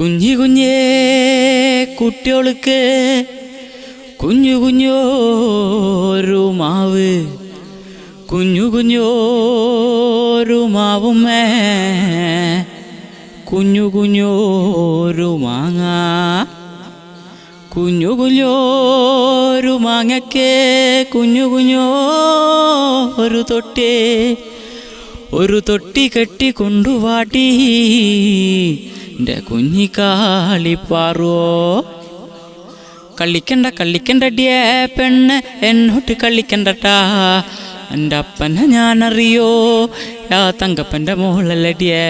കുഞ്ഞു കുഞ്ഞേ കുട്ടികൾക്ക് കുഞ്ഞു കുഞ്ഞോരു മാവ്. കുഞ്ഞു കുഞ്ഞോരു മാവുമേ കുഞ്ഞു കുഞ്ഞോരു മാങ്ങ. കുഞ്ഞു കുഞ്ഞോരു മാങ്ങയ്ക്ക് കുഞ്ഞു കുഞ്ഞോരു തൊട്ടേ. ഒരു തൊട്ടി കെട്ടി കൊണ്ടുവാട്ടി എന്റെ കുഞ്ഞിക്കാളിപ്പാറോ കളിക്കണ്ട കളിക്കണ്ടടിയേ പെണ്ണ് എന്നോട്ട് കളിക്കണ്ടട്ടാ എന്റെ അപ്പനെ ഞാനറിയോ? യാ തങ്കപ്പന്റെ മോളല്ലടിയേ.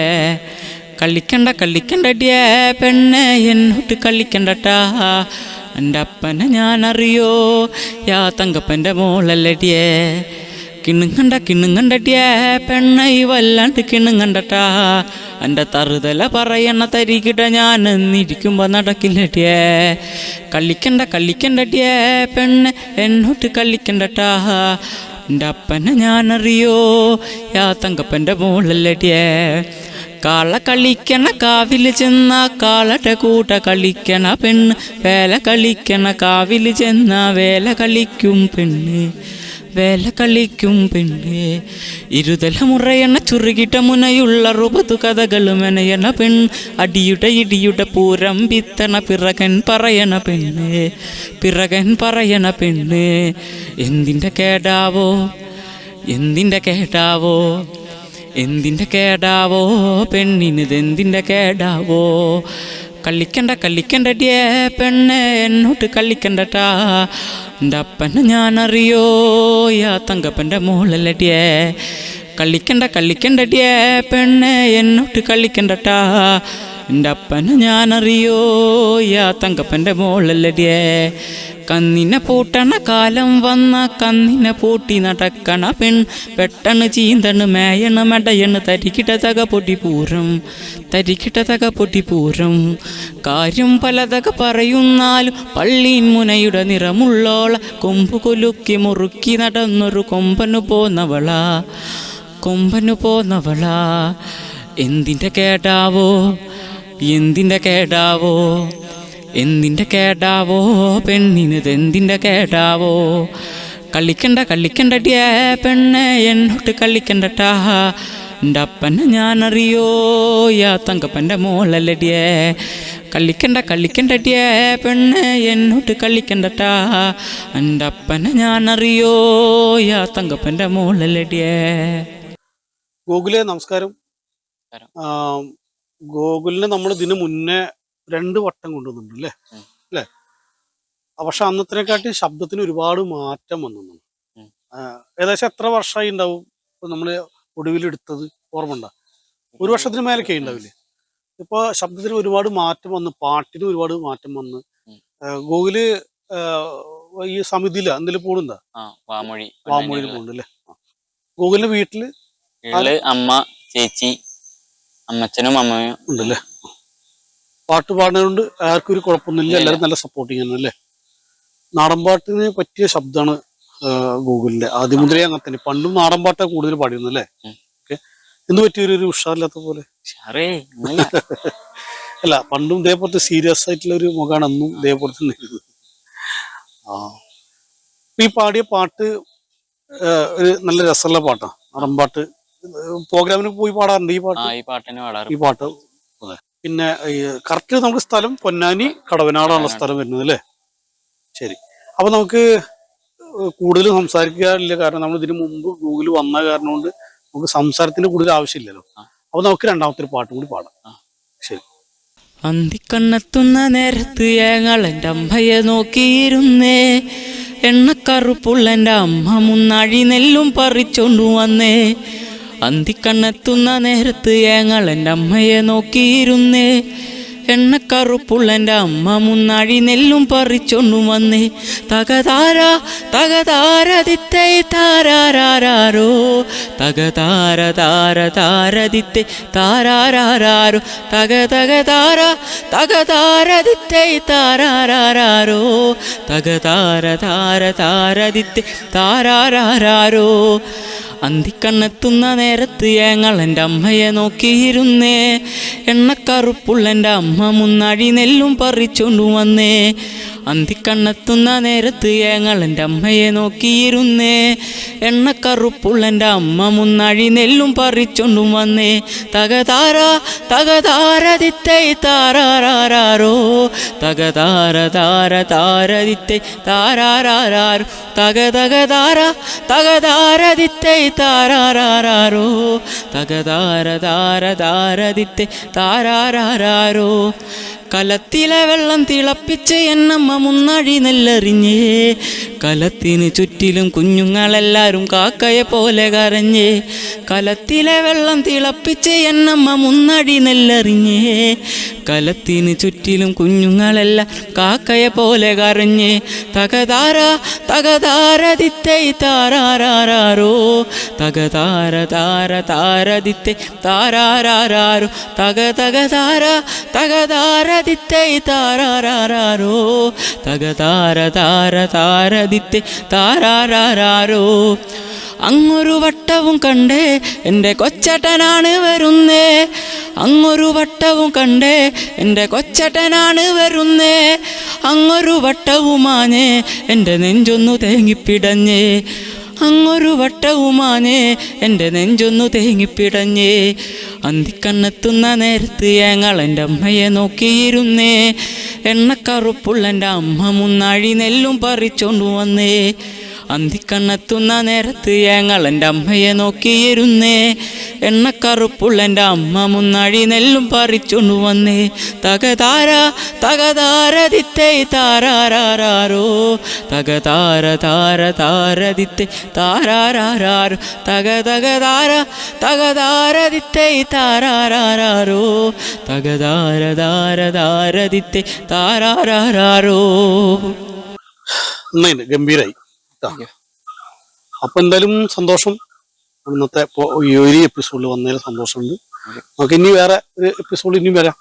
കളിക്കണ്ട കളിക്കണ്ടടിയേ പെണ്ണ് എന്നോട്ട് കളിക്കണ്ടട്ടാ എന്റെ അപ്പനെ ഞാനറിയോ? യാ തങ്കപ്പന്റെ മോളല്ലടിയേ. കിണ്ണുങ്ങണ്ട കിണ്ണുങ്ങണ്ടട്ടിയേ പെണ്ണൈ വല്ലാണ്ട് കിണ്ണുങ്ങണ്ടട്ടാ എന്റെ തറുതല പറയണ തരികിട ഞാൻ എന്നിരിക്കുമ്പോൾ നടക്കില്ലട്ടിയേ. കള്ളിക്കണ്ട കള്ളിക്കണ്ടട്ടിയേ പെണ്ണ് എന്നോട്ട് കള്ളിക്കണ്ടട്ടാ. എന്റെ അപ്പനെ ഞാനറിയോ? യാ തങ്കപ്പന്റെ മോളല്ലടിയേ കാള കളിക്കണ കാവിൽ ചെന്ന കാളയുടെ കൂട്ട കളിക്കണ പെണ്ണ്. വേല കളിക്കണ കാവിൽ ചെന്ന വേല കളിക്കും പെണ്ണ്. വേല കളിക്കും പെണ്ണേ. ഇരുതല മുറയണ ചുറുകിട്ട മുനയുള്ള റുപതു കഥകളും എനയണ പെൺ. അടിയുടെ ഇടിയുടെ പൂരം പിത്തണ പിറകൻ പറയണ പെണ്ണേ. പിറകൻ പറയണ പെണ്ണേ. എന്തിന്റെ കേടാവോ? എന്തിന്റെ കേടാവോ? എന്തിന്റെ കേടാവോ? പെണ്ണിനിതെന്തിന്റെ കേടാവോ? കളിക്കണ്ട കള്ളിക്കണ്ടേ പെണ്ണെ എന്നോട്ട് കള്ളിക്കണ്ടട്ടാ. എന്റെ അപ്പനെ ഞാനറിയോ യാ തങ്കപ്പന്റെ മോളല്ലടിയേ. കള്ളിക്കണ്ട കള്ളിക്കണ്ടടിയേ പെണ്ണെ എന്നോട്ട് കളിക്കണ്ടട്ടാ എന്റെ അപ്പനെ ഞാനറിയോ? യാ തങ്കപ്പന്റെ മോളല്ലടിയേ. കന്നിനെ പൂട്ടണ കാലം വന്ന കന്നിനെ പൂട്ടി നടക്കണ പെൺ പെട്ടെന്ന് ചീന്തണ് മേയണ് മെടയണ് തരിക്കിട്ട തക പൊട്ടി പൂരം തരിക്കിട്ട തക പൊട്ടി പൂരം. കാര്യം പലതക പറയുന്നാലും പള്ളീൻ മുനയുടെ നിറമുള്ളോള കൊമ്പു കൊലുക്കി മുറുക്കി നടന്നൊരു കൊമ്പനു പോന്നവള കൊമ്പനു പോന്നവള. എന്തിന്റെ കേടാവോ? എന്തിന്റെ കേടാവോ? എന്തിന്റെ കേടാവോ? പെണ്ണിനത് എന്തിന്റെ കേടാവോ? കളിക്കണ്ട കളിക്കണ്ടടിയേ പെണ്ണെ എന്നോട്ട് കളിക്കണ്ടട്ടാ. എന്റെ അപ്പനെ ഞാനറിയോ? യാ തങ്കപ്പന്റെ മോളല്ലടിയേ കളിക്കണ്ട കളിക്കണ്ടടിയേ പെണ്ണെ എന്നോട്ട് കളിക്കണ്ടട്ടാ. എന്റെ അപ്പനെ ഞാനറിയോ? യാ തങ്കപ്പന്റെ മോളല്ലടിയേ ഗോകുലെ നമസ്കാരം. ഗോകുലിനെ നമ്മൾ ഇതിനു മുന്നേ രണ്ട് വട്ടം കൊണ്ടുവന്നിട്ടുണ്ട് അല്ലേ. അല്ലേ പക്ഷെ അന്നത്തിനെക്കാട്ടി ശബ്ദത്തിന് ഒരുപാട് മാറ്റം വന്നിട്ടുണ്ട്. ഏകദേശം എത്ര വർഷമായി ഉണ്ടാവും? ഇപ്പൊ നമ്മൾ ഒടുവിലെടുത്തത് ഓർമ്മ ഉണ്ടാ? ഒരു വർഷത്തിന് മേലൊക്കെ ഉണ്ടാവില്ലേ? ഇപ്പൊ ശബ്ദത്തിന് ഒരുപാട് മാറ്റം വന്ന് പാട്ടിന് ഒരുപാട് മാറ്റം വന്ന് ഗൂഗിൾ ഗോകുൽ ഈ സമിതിയില എന്തെങ്കിലും പോണുണ്ടാ? വാമൊഴി വാമൊഴിയിൽ പോണുണ്ട് അല്ലേ ഗൂഗിളിന്റെ ഗോകുലിന്റെ വീട്ടിൽ അമ്മ ചേച്ചി അമ്മച്ചനും അമ്മയും ഉണ്ടല്ലേ? പാട്ട് പാടുന്നതുകൊണ്ട് ആർക്കും ഒരു കുഴപ്പമൊന്നുമില്ല. എല്ലാവരും നല്ല സപ്പോർട്ടിങ് ആണ് അല്ലേ? നാടൻ പാട്ടിന് പറ്റിയ ശബ്ദമാണ് ഗൂഗിളിന്റെ. ആദ്യം മുതലേ അങ്ങനെ തന്നെ പണ്ടും നാടൻ പാട്ടാണ് കൂടുതൽ പാടിയിരുന്നു അല്ലേ. ഓക്കെ. എന്ത് പറ്റിയൊരു ഒരു ഉഷാറില്ലാത്ത പോലെ. അല്ല പണ്ടും ഇതേപോലത്തെ സീരിയസ് ആയിട്ടുള്ള ഒരു മുഖമാണ് അന്നും ഇതേപോലെ തന്നെ. ഇരുന്നത്. ആ ഈ പാടിയ പാട്ട് ഒരു നല്ല രസമുള്ള പാട്ടാണ് നാടൻ പാട്ട് പ്രോഗ്രാമിന് പോയി പാടാറുണ്ട് ഈ പാട്ട്? ആ ഈ പാട്ടിന് പാടാറ് ഈ പാട്ട്. പിന്നെ കറക്റ്റ് നമുക്ക് സ്ഥലം പൊന്നാനി കടവനാടാണ് സ്ഥലം വരുന്നത് അല്ലേ? ശരി. അപ്പൊ നമുക്ക് കൂടുതൽ സംസാരിക്കാറില്ല കാരണം നമ്മൾ ഇതിനു മുമ്പ് ഗൂഗിൾ വന്ന കാരണം കൊണ്ട് നമുക്ക് സംസാരത്തിന് കൂടുതൽ ആവശ്യമില്ലല്ലോ. അപ്പൊ നമുക്ക് രണ്ടാമത്തെ ഒരു പാട്ടും കൂടി പാടാം. ശരി. അന്തിക്കണ്ണെത്തുന്ന നേരത്ത് ഞങ്ങൾ എന്റെ അമ്മയെ നോക്കിയിരുന്നേ. എണ്ണക്കറുപ്പുള്ള എന്റെ അമ്മ മുന്നാഴി നെല്ലും പറിച്ചോണ്ടു വന്നേ. അന്തിക്കണ്ണെത്തുന്ന നേരത്ത് ഞങ്ങൾ എന്റെ അമ്മയെ നോക്കിയിരുന്നേ. എണ്ണക്കറുപ്പുള്ള എന്റെ അമ്മ മുന്നാഴി നെല്ലും പറിച്ചോണ്ടു വന്നേ. തകതാര തകതാരതിത്തേ താരാരാരോ തകതാര താര താര ദിത്തൈ താരാരാരോ തക തക താര തക താര താരാരാരോ തകതാര താര താരതിത്തെ താര താരാരാരോ അന്തിക്കണ്ണെത്തുന്ന നേരത്ത് ഞങ്ങൾ എന്റെ അമ്മയെ നോക്കിയിരുന്നേ. എണ്ണക്കറുപ്പുള്ളെന്റെ അമ്മ മുന്നാഴി നെല്ലും പറിച്ചോണ്ടു വന്നേ. അന്തിക്കണ്ണെത്തുന്ന നേരത്ത് ഞങ്ങൾ എന്റെ അമ്മയെ നോക്കിയിരുന്നേ. എണ്ണക്കറുപ്പുള്ളെന്റെ അമ്മ മുന്നഴി നെല്ലും പറിച്ചൊണ്ടും വന്നേ. തകതാര തകതാരതിത്തൈ താരാറാരോ തകതാര താര താരതിത്തൈ താരാറാരോ തക തകതാര താരാറാരോ തകതാര താര താരതിത്തൈ താരാറാരോ കലത്തിലെ വെള്ളം തിളപ്പിച്ച് എന്നമ്മ മുന്നഴി നെല്ലറിഞ്ഞേ. കലത്തിന് ചുറ്റിലും കുഞ്ഞുങ്ങളെല്ലാരും കാക്കയെ പോലെ കരഞ്ഞേ. കലത്തിലെ വെള്ളം തിളപ്പിച്ച് എന്നമ്മ മുന്നഴി നെല്ലെറിഞ്ഞേ. കലത്തിന് ചുറ്റിലും കുഞ്ഞുങ്ങളെല്ലാം കാക്കയെ പോലെ കരഞ്ഞ് തകതാര തകതാര ദിത്തൈ താരാറാരോ തകതാര താര താര ദിത്തൈ താരാറാരോ തക തക താര തകതാരതിത്തൈ താരാറാരോ തകതാര താര താര ദിത്തൈ താരാറാരോ അങ്ങൊരു വട്ടവും കണ്ടേ എന്റെ കൊച്ചട്ടനാണ് വരുന്നേ അങ്ങൊരു വട്ടവും കണ്ടേ എന്റെ കൊച്ചട്ടനാണ് വരുന്നേ. അങ്ങൊരു വട്ടവുമാഞ്ഞേ എന്റെ നെഞ്ചൊന്നു തേങ്ങിപ്പിടഞ്ഞേ. അങ്ങൊരു വട്ടവുമാനേ എന്റെ നെഞ്ചൊന്നു തേങ്ങിപ്പിടഞ്ഞേ. അന്തിക്കണ്ണെത്തുന്ന നേരത്ത് ഞങ്ങൾ എന്റെ അമ്മയെ നോക്കിയിരുന്നേ. എണ്ണക്കറുപ്പുള്ള എന്റെ അമ്മ മുന്നാഴി നെല്ലും പറിച്ചോണ്ടു വന്നേ. അന്തിക്കണ്ണെത്തുന്ന നേരത്ത് ഞങ്ങൾ എന്റെ അമ്മയെ നോക്കിയിരുന്നേ. എണ്ണക്കറുപ്പുള്ള എന്റെ അമ്മ മുന്നാഴി നെല്ലും പറിച്ചുണ്ടു വന്നേ. തകതാര തകതാരതിത്തൈ താരാരാരോ തകതാര താര താരതിത്തെ താരാരാരോ തക തകതാര തകതാരതിത്തൈ താരാറാരോ തകതാര താര താര ദിത്തെ നന്നായിട്ട് ഗംഭീരായി. അപ്പൊ എന്തായാലും സന്തോഷം. ഇന്നത്തെ ഈ ഒരു എപ്പിസോഡിൽ വന്നതിൽ സന്തോഷമുണ്ട്. നമുക്ക് ഇനി വേറെ ഒരു എപ്പിസോഡ് ഇനി വരാം.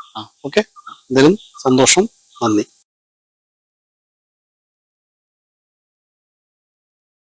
ഓക്കെ എന്തായാലും സന്തോഷം. നന്ദി.